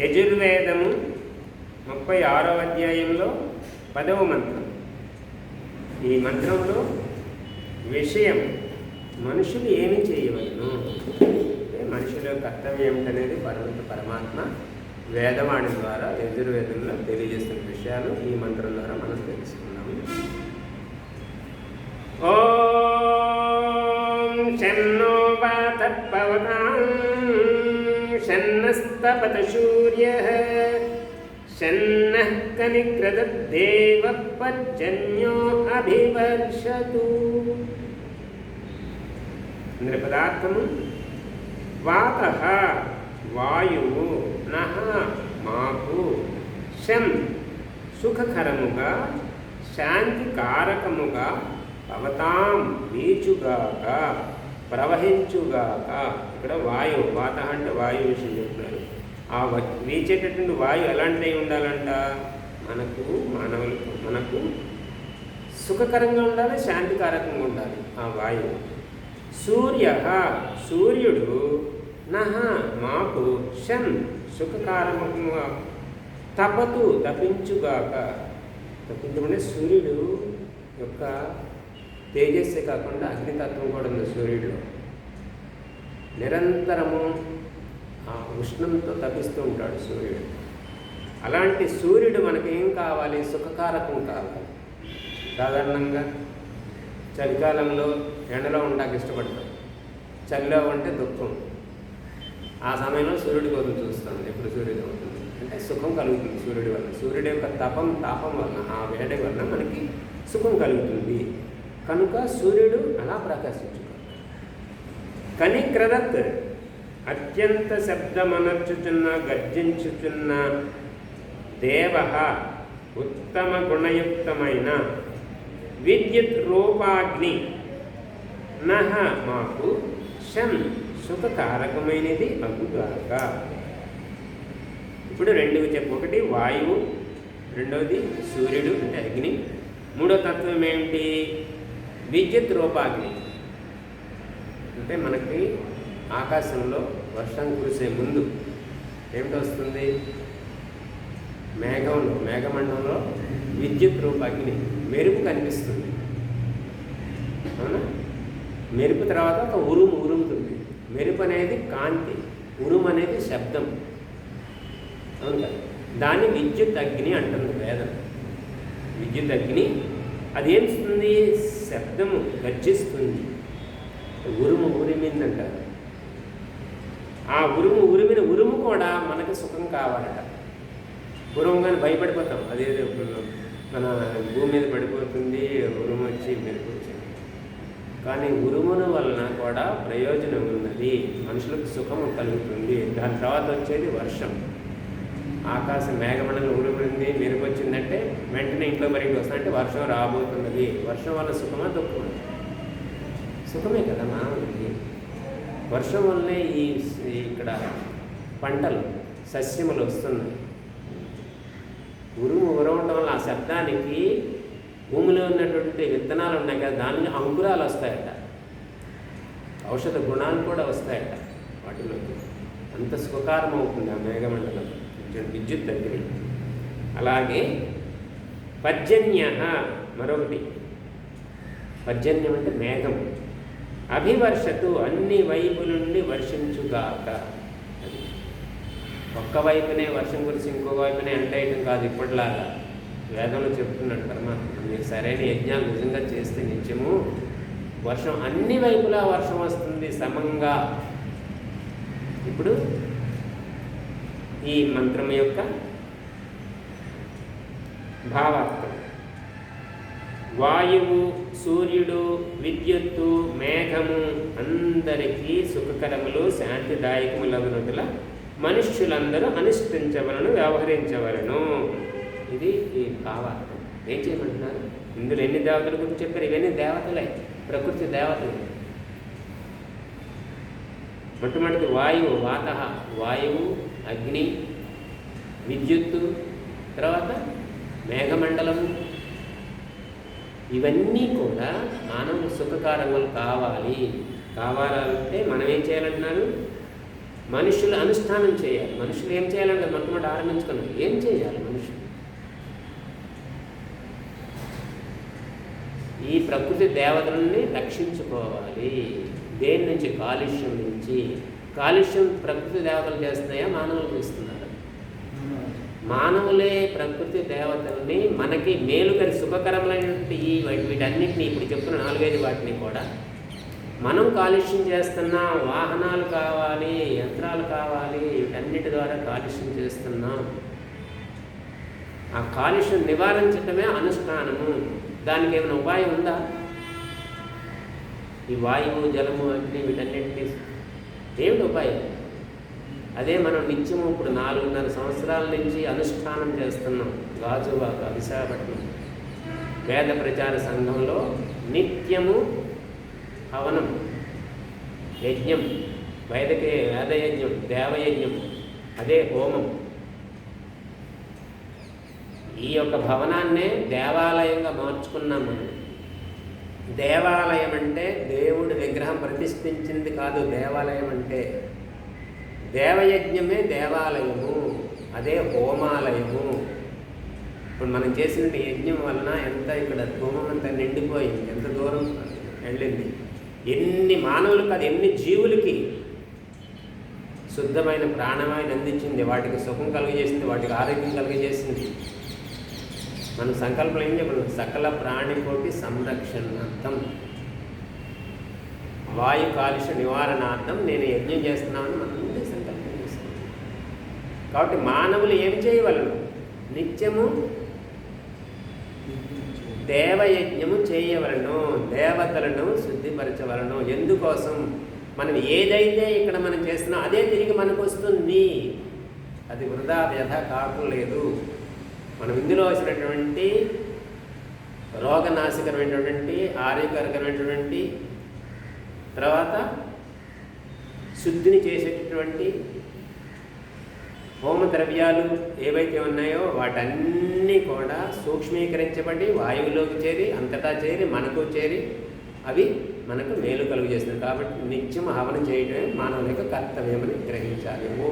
యజుర్వేదము ముప్పై ఆరో అధ్యాయంలో పదవ మంత్రం. ఈ మంత్రంలో విషయం మనుషులు ఏమి చేయవలను? మనుషుల కర్తవ్యం ఏమిటనేది పరమంత పరమాత్మ వేదవాణి ద్వారా యజుర్వేదంలో తెలియజేస్తున్న విషయాలు ఈ మంత్రం ద్వారా మనం తెలుసుకున్నాము. ఓం శన్నో వాతపవతాం శన్నస్తపత సూర్య శన్నః కనిక్రదేవ పర్జన్యో అభివర్షతు ఇంద్ర పదార్థము వాత వాయువు నహ మాకు శం సుఖకరముగా శాంతికారకముగా అవతాం వీచుగాక ప్రవహించుగాక. ఇక్కడ వాయువు వాత అంటే వాయు విషయం చెప్తున్నారు. ఆ వీచేటటువంటి వాయువు ఎలాంటివి ఉండాలంట? మనకు మానవులకు మనకు సుఖకరంగా ఉండాలి శాంతికారకంగా ఉండాలి ఆ వాయువు సూర్య సూర్యుడు నహ మాకు షన్ సుఖకారకంగా తపతు తపించుగాక. తప్పించమంటే సూర్యుడు యొక్క తేజస్సే కాకుండా అగ్నితత్వం కూడా ఉంది సూర్యుడిలో. నిరంతరము ఆ ఉష్ణంతో తపిస్తూ ఉంటాడు సూర్యుడు. అలాంటి సూర్యుడు మనకేం కావాలి? సుఖకారకం కావాలి. సాధారణంగా చలికాలంలో ఎండలో ఉండడానికి ఇష్టపడతాం. చలిలో ఉంటే దుఃఖం. ఆ సమయంలో సూర్యుడి కోసం చూస్తాం. ఎప్పుడు సూర్యుడు అవుతుంది అంటే సుఖం కలుగుతుంది సూర్యుడి వల్ల సూర్యుడి యొక్క తపం తాపం వలన ఆ వేడి వలన మనకి సుఖం కలుగుతుంది. కనుక సూర్యుడు అలా ప్రకాశించుకు కని క్రదత్ అత్యంత శబ్దమనర్చుచున్న గర్జించుచున్న దేవ ఉత్తమ గుణయుక్తమైన విద్యుత్ రూపాగ్ని. నహ మాకు షన్ సుఖకారకమైనది అగుగాక ఇప్పుడు రెండు చెప్పు ఒకటి వాయువు. రెండవది సూర్యుడు అంటే అగ్ని. మూడో తత్వం ఏమిటి విద్యుత్ రూపాగ్ని. అంటే మనకి ఆకాశంలో వర్షం కురిసే ముందు ఏమిటి వస్తుంది? మేఘంలో మేఘమండంలో విద్యుత్ రూపాగ్ని మెరుపు కనిపిస్తుంది. అవునా? మెరుపు తర్వాత ఒక ఉరుము ఉరుముతుంది. మెరుపు అనేది కాంతి ఉరుము అనేది శబ్దం. అవును కదా? దాన్ని విద్యుత్ అగ్ని అంటుంది వేదం. విద్యుత్ అగ్ని అది ఏమిస్తుంది శబ్దము గర్జిస్తుంది. ఉరుము ఉరిమిందంటారు ఆ ఉరుము ఉరిమిన ఉరుము కూడా మనకి సుఖం కావాలట. ఉరుము కానీ భయపడిపోతాం. అదే మన భూమి మీద పడిపోతుంది ఉరుము వచ్చి మెరుపు కానీ ఉరుముల వలన కూడా ప్రయోజనం ఉన్నది. మనుషులకు సుఖము కలుగుతుంది. దాని తర్వాత వచ్చేది వర్షం. ఆకాశం మేఘమండలం ఉరుముంది మెరుగు వచ్చిందంటే వెంటనే ఇంట్లో పరిగి వస్తుందంటే వర్షం రాబోతున్నది. వర్షం వల్ల సుఖమా దుఃఖమా? సుఖమే కదా మానవుడికి వర్షం వల్లనే ఈ ఈ ఇక్కడ పంటలు సస్యములు వస్తున్నాయి. ఉరుము ఉరవటం వల్ల ఆ శబ్దానికి భూమిలో ఉన్నటువంటి విత్తనాలు ఉన్నాయి కదా దానికి అంకురాలు వస్తాయట. ఔషధ గుణాలు కూడా వస్తాయట వాటిలోకి. అంత సుఖకారం అవుతుంది ఆ మేఘమండలం. విద్యుత్ దగ్గర అలాగే పర్జన్య మరొకటి. పర్జన్యం అంటే మేఘం. అభివర్షతు అన్ని వైపు నుండి వర్షించుగాక. అది ఒక్క వైపునే వర్షం కురిసి ఇంకో వైపునే అంటేయటం కాదు ఇప్పటిలాగా. వేదంలో చెప్తున్నాడు పరమాత్మ. మీరు సరైన యజ్ఞాలు నిజంగా చేస్తే నిత్యము వర్షం అన్ని వైపులా వర్షం వస్తుంది సమంగా. ఇప్పుడు ఈ మంత్రం యొక్క భావార్థం. వాయువు సూర్యుడు విద్యుత్తు మేఘము అందరికీ సుఖకరములు శాంతిదాయకములగునటుల మనుష్యులందరూ అనుష్ఠించవలను వ్యవహరించవలను. ఇది ఈ భావార్థం. ఏం చేయమంటున్నారు? ఇందులో ఎన్ని దేవతల గురించి చెప్పారు? ఇవన్నీ దేవతలే ప్రకృతి దేవతలు. మొట్టమొదటి వాయువు వాత వాయువు అగ్ని విద్యుత్తు తర్వాత మేఘమండలము. ఇవన్నీ కూడా మానవ సుఖకారములు కావాలి. కావాలంటే మనం ఏం చేయాలంటున్నారు? మనుషులు అనుష్ఠానం చేయాలి. మనుషులు ఏం చేయాలంటే మొట్టమొదటి ఆరంభించుకున్నారు. ఏం చేయాలి మనుషులు? ఈ ప్రకృతి దేవతలని రక్షించుకోవాలి. దేని నుంచి? కాలుష్యం నుంచి. కాలుష్యం ప్రకృతి దేవతలు చేస్తున్నాయా మానవులు చేస్తున్నారు? మానవులే ప్రకృతి దేవతల్ని మనకి మేలుకరి సుఖకరమైనటువంటి ఈ వీటన్నిటిని ఇప్పుడు చెప్తున్న నాలుగైదు వాటిని కూడా మనం కాలుష్యం చేస్తున్నాం వాహనాలు కావాలి యంత్రాలు కావాలి వీటన్నిటి ద్వారా కాలుష్యం చేస్తున్నాం. ఆ కాలుష్యం నివారించటమే అనుష్ఠానము. దానికి ఏమైనా ఉపాయం ఉందా? ఈ వాయువు జలము అన్నీ వీటన్నింటినీ దేవుడు ఉపాయం. అదే మనం నిత్యము ఇప్పుడు నాలుగున్నర సంవత్సరాల నుంచి అనుష్ఠానం చేస్తున్నాం గాజువాక విశాఖపట్నం. వేద ప్రచార సంఘంలో నిత్యము హవనం యజ్ఞం వేదకే వేదయజ్ఞం దేవయజ్ఞం అదే హోమం. ఈ యొక్క భవనాన్నే దేవాలయంగా మార్చుకున్నాం మనం. దేవాలయం అంటే దేవుడి విగ్రహం ప్రతిష్ఠించింది కాదు దేవాలయం అంటే దేవయజ్ఞమే దేవాలయము అదే హోమాలయము. ఇప్పుడు మనం చేసిన యజ్ఞం వలన ఎంత ఇక్కడ ధూమం అంతా నిండిపోయింది ఎంత దూరం వెళ్ళింది. ఎన్ని మానవులకు అది ఎన్ని జీవులకి శుద్ధమైన ప్రాణమైన అందించింది. వాటికి సుఖం కలుగజేసింది వాటికి ఆరోగ్యం కలుగజేసింది. మన సంకల్పం ఏం చెప్పడం సకల ప్రాణికోటి సంరక్షణార్థం. వాయు కాలుష్య నివారణార్థం నేను యజ్ఞం చేస్తున్నామని మనం ముందే సంకల్పం చేస్తాం కాబట్టి మానవులు ఏం చేయవలను? నిత్యము దేవయజ్ఞము చేయవలను. దేవతలను శుద్ధిపరచవలను. ఎందుకోసం? మనం ఏదైతే ఇక్కడ మనం చేస్తున్నాం అదే తిరిగి మనకు వస్తుంది. అది వృధా వ్యధ కాకులేదు. మనం ఇందులో వచ్చినటువంటి రోగనాశకరమైనటువంటి ఆరోగ్యకరమైనటువంటి తర్వాత శుద్ధిని చేసేటటువంటి హోమ ద్రవ్యాలు ఏవైతే ఉన్నాయో వాటన్నీ కూడా సూక్ష్మీకరించబడి వాయువులోకి చేరి అంతటా చేరి మనకు చేరి అవి మనకు మేలు కలుగు చేస్తుంది కాబట్టి నిత్యం హవనం చేయడమే మానవుల యొక్క కర్తవ్యమని గ్రహించాలి. ఓ